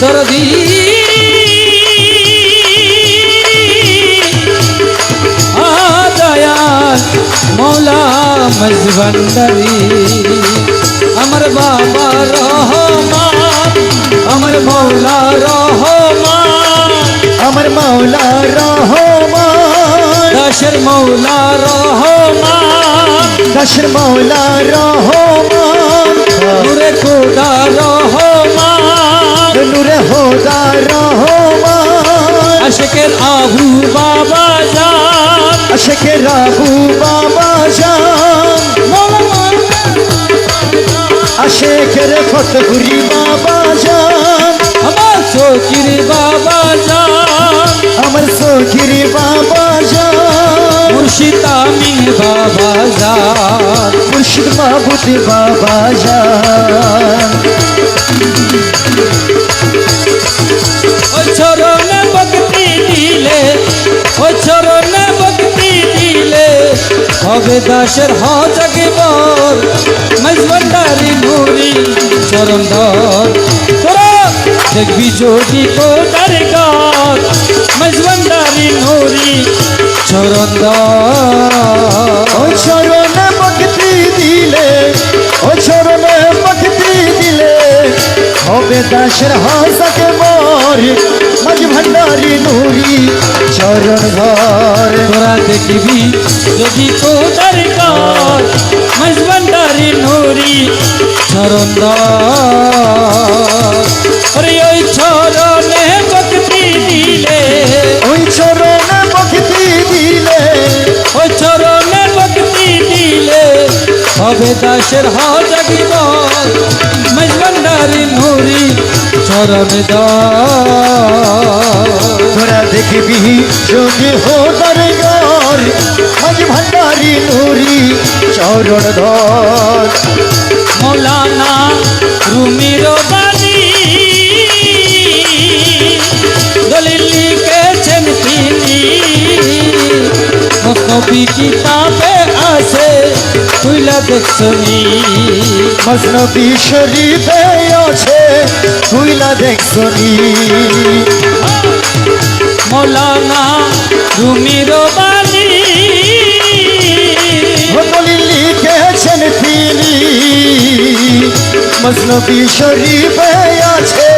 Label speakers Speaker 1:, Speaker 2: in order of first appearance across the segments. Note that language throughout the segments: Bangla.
Speaker 1: দরদি দয়াল মৌলা মজবন্দরি। আমার বাবা রহমান আমার মৌলা রহমান।
Speaker 2: আমার মাওলা রহমান।
Speaker 1: দাসের মৌলা রহমান।
Speaker 2: দাসের মাওলা রহমান
Speaker 1: নূরে খোদা রহমান
Speaker 2: নূরে হোদা রহমান।
Speaker 1: আশেকের আবু বাবা জান।
Speaker 2: আশেখে রাবু বাবা জান। আশেখের ফতগুরি বাবা জান।
Speaker 1: আমার চৌকির বাবা জান।
Speaker 2: আমার সখিরি বাবা
Speaker 1: মুর্শিদ আমিন বাবা জান,
Speaker 2: মুর্শিদ মাহবুদ বাবা জান।
Speaker 1: ও চরণে ভক্তি দিলে ও চরণে ভক্তি দিলে, হবে দাসের হজগে বর মজবন্দারি নুরি চরণ ধর। দেখবি যদি কোটার গান মজবন্দারি নুরি চরণ
Speaker 2: ও চরণে ভক্তি দিলে, ও চরণে ভক্তি দিলে, হবে দাসের হাসাকে মর মাঝ ভান্ডারি নুরি চরণ ঘর
Speaker 1: তোরা দেখবি যদি কোটার গান মজবন্দারি নুরি চরণ হবে দাসের হজগিব মজবন্দারি নুরি চরণ দার
Speaker 2: তোরা দেখবি যদি হোদার ঘর মাঝ ভান্ডারি নুরি চরণ ধর
Speaker 1: মৌলানা রুমির বাণী দলিল লিখেছেন তিনি। কবি কিতাবে আছে তুইলা দেখছনি?
Speaker 2: মজনবী শরীফে আছে তুইলা দেখছনি?
Speaker 1: মৌলানা রুমির বাণী।
Speaker 2: বলি লিখেছেন তিনি। মজনবী শরীফে আছে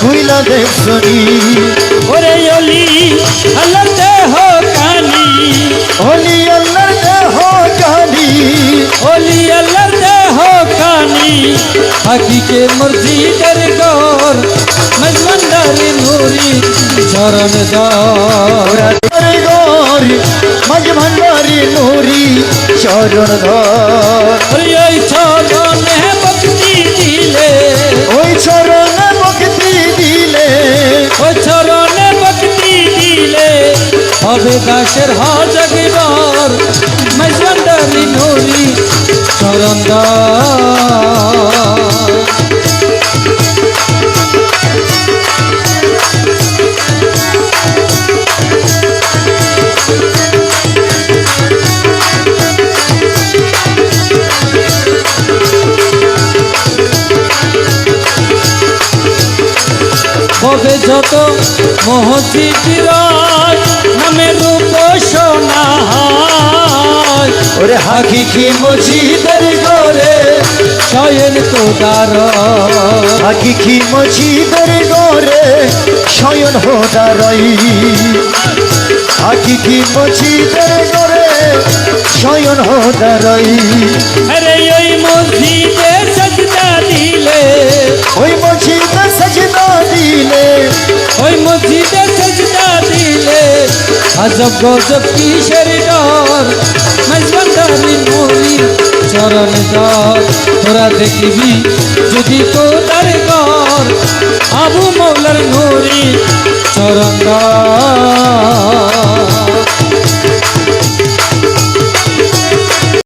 Speaker 2: তুইলা দেখছনি?
Speaker 1: ওরে অলি আল্লাহ দেহ কানি। অলি আল্লাহ দেহ কানি হাকিকে মসজিদের গর মজমন্দারি নুরি চরণ দর
Speaker 2: ওরা গর মাঝ ভান্ডারি নুরি চরণ ধর
Speaker 1: ওরে ওই চরণে ভক্তি দিলে
Speaker 2: ওই চরণে ভক্তি দিলে
Speaker 1: ওই চরণে ভক্তি দিলে হবে দাসের হজগিবর নুরি চরণ দর হবে যত মহজিদ রাজ নামে রূপ সোনা
Speaker 2: ওরে হাকিকি মজিদের ঘরে
Speaker 1: শয়ন তোদার
Speaker 2: হাকিকি মজিদের ঘরে শয়ন হোদারই হাকিকি মজিদের ঘরে শয়ন হোদারই
Speaker 1: আরে ওই মসজিদে সজদা দিলে।
Speaker 2: ওই মজিদে সজদা দিলে।
Speaker 1: ওই মসজিদে সজদা দিলে। আজব গজব কিসের চরণ দর তোরা দেখিবি যদি তোদার ঘর। আবু মৌলার নুরি চরণ